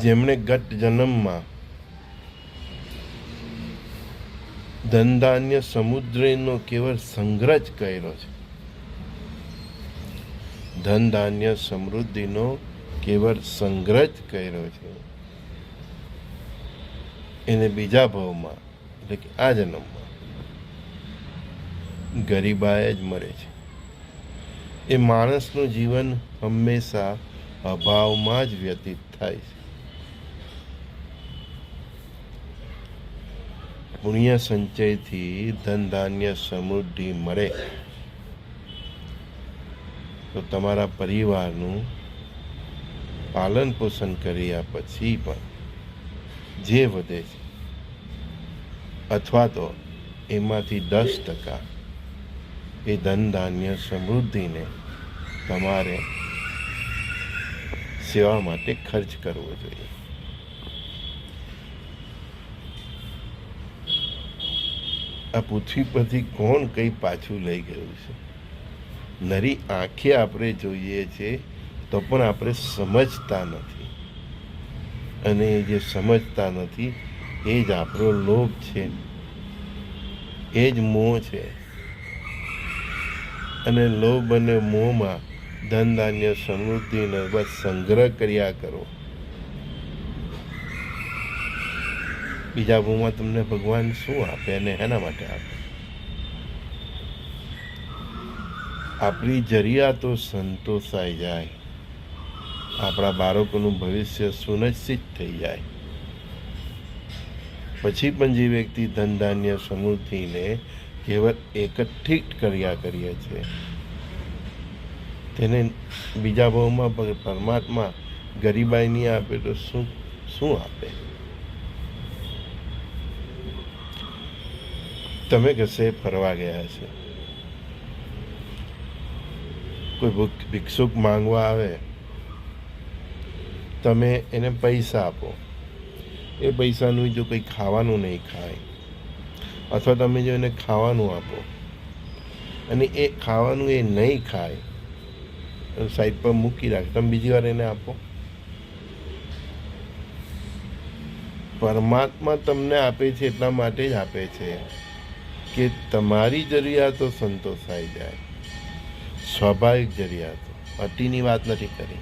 જેમણે ગત જન્મમાં ધનધાન્ય સમુદ્રનો કેવળ સંગ્રહ જ કર્યો છે. ધનધાન્ય સમૃદ્ધિનો કેવળ સંગ્રહ જ કર્યો છે. એને બીજા ભાવમાં, એટલે કે આ જન્મમાં, ગરીબાએ જ મરે છે. એ માણસનું જીવન હંમેશા અભાવમાં જ વ્યતીત થાય છે. પુણ્ય સંચયથી ધન ધાન્ય સમૃદ્ધિ મળે. તો તમારા પરિવારનું પાલન પોષણ કર્યા પછી પણ જે વધે છે, અથવા તો એમાંથી દસ ટકા એ ધન ધાન્ય સમૃદ્ધિને તમારે સેવા માટે ખર્ચ કરવો જોઈએ. આ પૃથ્વી પરથી કોણ કંઈ પાછું લઈ ગયું છે? નરી આંખે આપણે જોઈએ છે તો પણ આપણે સમજતા નથી. અને જે સમજતા નથી, એ જ આપણો લોભ છે. એ જ મોહ છે. અને લોભ અને મોહમાં ધન ધાન્ય સમૃદ્ધિનો બસ સંગ્રહ કર્યા કરો. બીજા ભૂમાં તમને ભગવાન શું આપે અને એના માટે આપે? આપણી જરૂરિયાતો સંતોષાઈ જાય. આપણા બાળકોનું ભવિષ્ય સુનિશ્ચિત થઈ જાય. પછી પણ જે વ્યક્તિ ધન ધાન્ય સમૃદ્ધિને કેવળ એકઠિત કર્યા કરીએ છીએ તેને બીજા ભાવમાં પરમાત્મા ગરીબાઈ નહીં આપે તો શું શું આપે? તમે કશે ફરવા ગયા છે કોઈ ભિક્ષુક માંગવા આવે? તમે એને પૈસા આપો. એ પૈસાનું જો કંઈ ખાવાનું નહીં ખાય, અથવા તમે જો એને ખાવાનું આપો, અને એ ખાવાનું એ નહીં ખાય સાઈડ પર મૂકી રાખે. તમે બીજી વાર એને આપો. પરમાત્મા તમને આપે છે એટલા માટે જ આપે છે. કે તમારી જરૂરિયાતો સંતોષાઈ જાય. સ્વાભાવિક જરૂરિયાતો. અટીની વાત નથી કરી.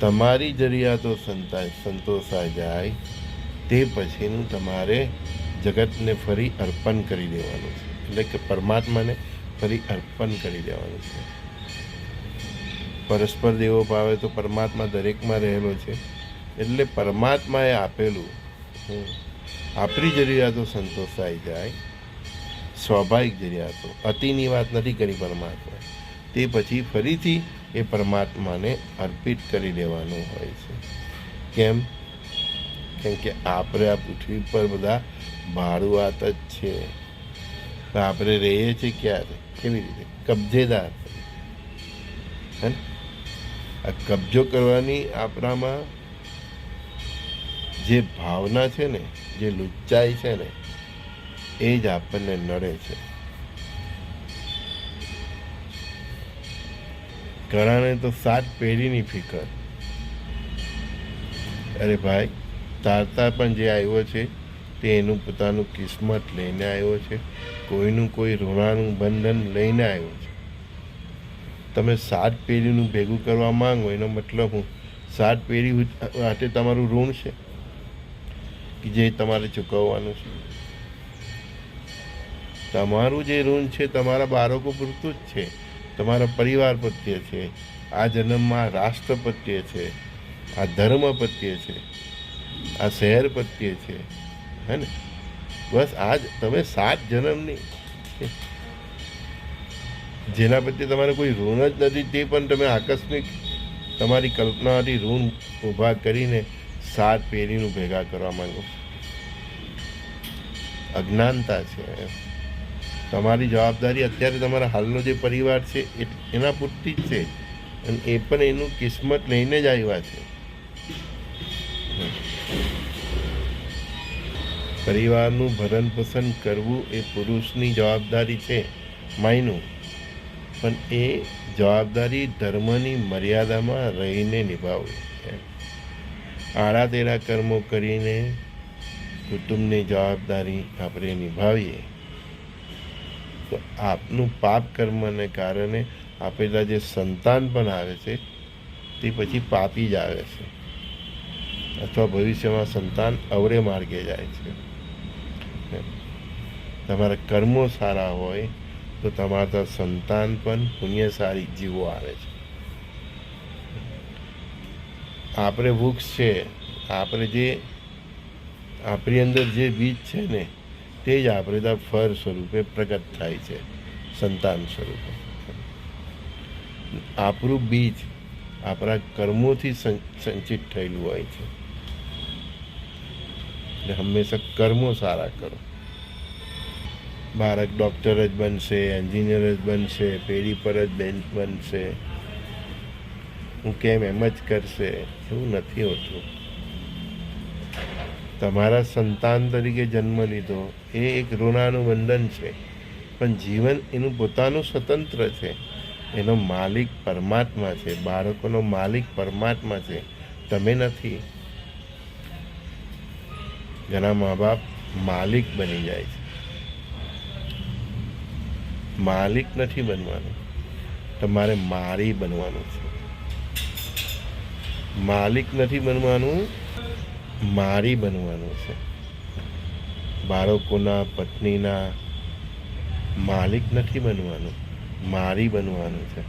તમારી જરૂરિયાતો સંતા સંતોષાઈ જાય, તે પછીનું તમારે જગતને ફરી અર્પણ કરી દેવાનું છે. એટલે કે પરમાત્માને ફરી અર્પણ કરી દેવાનું છે. પરસ્પર દેવો ભાવે તો પરમાત્મા દરેકમાં રહેલો છે. એટલે પરમાત્માએ આપેલું આપણી જરૂરિયાતો સંતોષાઈ જાય સ્વાભાવિક જરૂરિયાતો અતિની વાત નથી કરી પરમાત્મા તે પછી ફરીથી એ પરમાત્માને અર્પિત કરી દેવાનું હોય છે. કેમ? કેમ કે આપણે આ પૃથ્વી પર બધા ભાડુઆત જ છે. આપણે રહીએ છીએ ક્યારે? કેવી રીતે? કબજેદાર. હે? આ કબજો કરવાની આપણામાં જે ભાવના છે ને, જે લુચ્ચાઈ છે ને એ જ આપણને નડે છે. ઘણાને તો સાત પેઢીની ફિકર. અરે ભાઈ, તારતા પણ જે આવ્યો છે, તે એનું પોતાનું કિસ્મત લઈને આવ્યો છે, કોઈનું કોઈ ઋણાનું બંધન લઈને આવ્યો છે. તમે સાત પેઢીનું ભેગું કરવા માંગો, એનો મતલબ હું સાત પેઢી માટે તમારું ઋણ છે? કે જે તમારે ચૂકવવાનું છે? તમારું જે ઋણ છે, તમારા બાળકો પૂરતું જ છે. તમારા પરિવાર પ્રત્યે છે. આ જન્મમાં રાષ્ટ્ર પ્રત્યે છે. આ ધર્મ પ્રત્યે છે. આ શહેર પ્રત્યે છે. હે ને? બસ આજ તમે સાત જન્મની જેના પ્રત્યે તમારે કોઈ ઋણ જ નથી, તે પણ તમે આકસ્મિક તમારી કલ્પનાથી ઋણ ઊભા કરીને સાત પેઢીનું ભેગા કરવા માંગો અજ્ઞાનતા છે. તમારી જવાબદારી અત્યારે તમારા હાલનો જે પરિવાર છે એના પૂરતી જ છે. અને એ પણ એનું કિસ્મત લઈને જ આવ્યા છે. પરિવારનું ભરણ પોષણ કરવું એ પુરુષની જવાબદારી છે, માયનું. પણ એ જવાબદારી ધર્મની મર્યાદામાં રહીને નિભાવવી આડા તેડા કર્મો કરીને કુટુંબની જવાબદારી આપણે નિભાવીએ. આપનું પાપ કર્મને કારણે આપેલા જે સંતાન પણ આવે છે, તે પછી પાપી જ આવે છે. અથવા ભવિષ્યમાં સંતાન અવરે માર્ગે જાય છે. તમારા કર્મો સારા હોય, તો તમારા સંતાન પણ પુણ્યશાળી જીવો આવે છે. આપણે વૃક્ષ છે, આપણે જે, આપણી અંદર જે બીજ છે ને તે જ આપણે ત્યાં ફળ સ્વરૂપે પ્રગટ થાય છે, સંતાન સ્વરૂપે. આપણું બીજ આપણા કર્મોથી સંચિત થયેલું હોય છે. એટલે હંમેશા કર્મો સારા કરો. બાળક ડૉક્ટર જ બનશે, એન્જિનિયર જ બનશે, પેઢી પર જ બેન બનશે. હું કેમ એમ જ કરશે, એવું નથી હોતું. તમારા સંતાન તરીકે જન્મ લીધો, એ એક ઋણાનું બંધન છે. પણ જીવન એનું પોતાનું સ્વતંત્ર છે. એનો માલિક પરમાત્મા છે. બાળકોનો માલિક પરમાત્મા છે. તમે નથી. ઘણા મા બાપ માલિક બની જાય છે. માલિક નથી બનવાનું. તમારે મારી બનવાનું છે. માલિક નથી બનવાનું મારી બનવાનું છે. બાળકોના, પત્નીના માલિક નથી બનવાનું, મારી બનવાનું છે.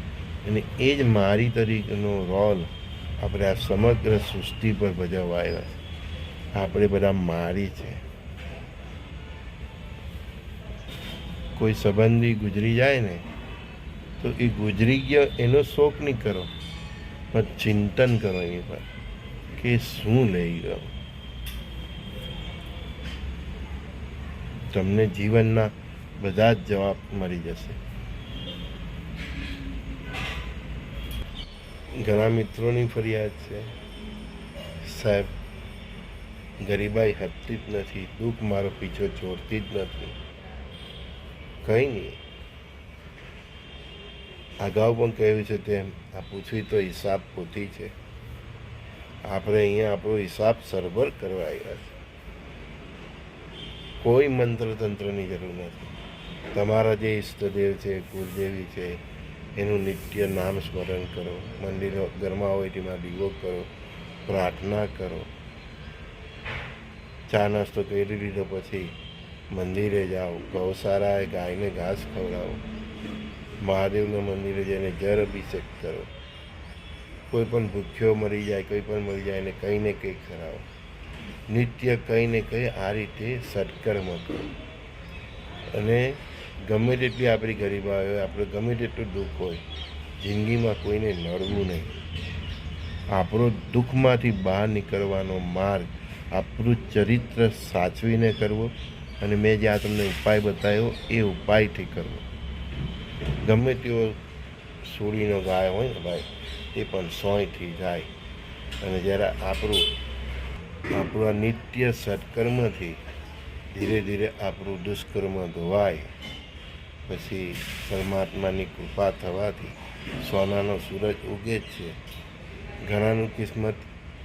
અને એ જ મારી તરીકેનો રોલ આપણે આ સમગ્ર સૃષ્ટિ પર ભજવાયેલા છે. આપણે બધા મારી છે. કોઈ સંબંધી ગુજરી જાય ને, તો એ ગુજરી ગયો એનો શોક નહીં કરો. પણ ચિંતન કરો એની પર કે શું લઈ ગયો. તમને જીવનના બધા જ જવાબ મળી જશે. ઘણા મિત્રોની ફરિયાદ છે, સાહેબ, ગરીબાઈ હટતી જ નથી, દુઃખ મારો પીછો છોડતી જ નથી. કંઈ નહીં. અગાઉ પણ કહ્યું છે તેમ, આ પૂછવી તો હિસાબ પોતી છે. આપણે અહીંયા આપણો હિસાબ સરભર કરવા આવ્યા છે કોઈ મંત્ર તંત્રની જરૂર નથી. તમારા જે ઈષ્ટદેવ છે, કુળદેવી છે, એનું નિત્ય નામ સ્મરણ કરો, મંદિરો ઘરમાં હોય તેમાં દીવો કરો, પ્રાર્થના કરો. ચા નાસ્તો કરી લીધો પછી મંદિરે જાઓ, ગૌશાળાએ ગાયને ઘાસ ખવડાવો. મહાદેવના મંદિરે જઈને જળ અભિષેક કરો. કોઈ પણ ભૂખ્યો મરી જાય, કોઈ પણ મરી જાય, એને કંઈ ને કંઈક કરાવો નિત્ય કંઈ ને કંઈ આ રીતે સત્કર્મ કરો. અને ગમે તેટલી આપણી ગરીબાઈ હોય આપણે ગમે તેટલું દુઃખ હોય, જિંદગીમાં કોઈને નડવું નહીં. આપણો દુઃખમાંથી બહાર નીકળવાનો માર્ગ, આપણું ચરિત્ર સાચવીને કરવો અને મેં જે આ તમને ઉપાય બતાવ્યો, એ ઉપાયથી કરવો. ગમે તેવો સૂળીનો ગાય હોય ને ભાઈ, એ પણ સોયથી જાય. અને જ્યારે આપણું આપણું આ નિત્ય સત્કર્મથી ધીરે ધીરે આપણું દુષ્કર્મ ધોવાય. પછી પરમાત્માની કૃપા થવાથી સોનાનો સૂરજ ઉગે જ છે. ઘણાનું કિસ્મત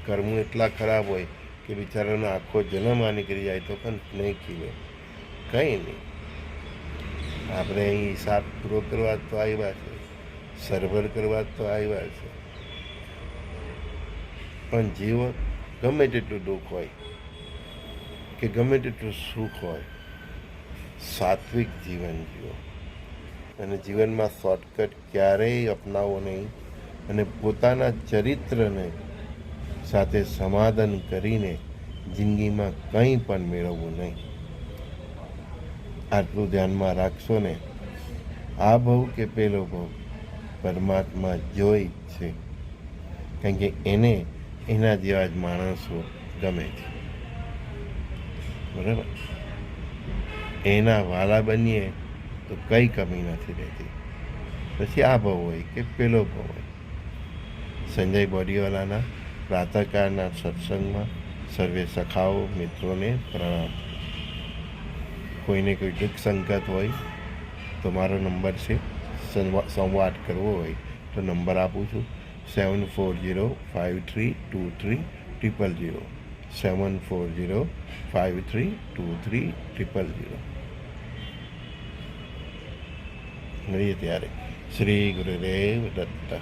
કર્મ એટલા ખરાબ હોય કે બિચારાનો આખો જન્મ આ નીકળી જાય તો પણ નહીં ખીલે. કંઈ નહીં. આપણે અહીં હિસાબ પૂરો કરવા તો આવ્યા છે. સરભર કરવા તો આવ્યા છે. પણ જીવન ગમે તેટલું દુઃખ હોય કે ગમે તેટલું સુખ હોય, સાત્વિક જીવન જીવો. અને જીવનમાં શોર્ટકટ ક્યારેય અપનાવો નહીં અને પોતાના ચરિત્રને સાથે સમાધાન કરીને જિંદગીમાં કંઈ પણ મેળવવું નહીં. આટલું ધ્યાનમાં રાખશો ને, આ ભવ કે પેલો ભવ પરમાત્મા જોઈ છે. કારણ કે એને એના જેવા જ માણસો ગમે છે. બરાબર? એના વાલા બનીએ તો કંઈ કમી નથી રહેતી. પછી આ ભાવ હોય કે પેલો ભાવ હોય. સંજય બોડીવાલાના પ્રાતકાળના સત્સંગમાં સર્વે સખાઓ મિત્રોને પ્રણામ. કોઈને કોઈ દુઃખ સંકટ હોય તો મારો નંબર છે. સંવા- સંવાદ કરવો હોય તો નંબર આપું છું. Seven four zero five three two three triple zero seven four zero five three two three triple zero મળીએ ત્યારે. શ્રી ગુરુદેવ દત્ત.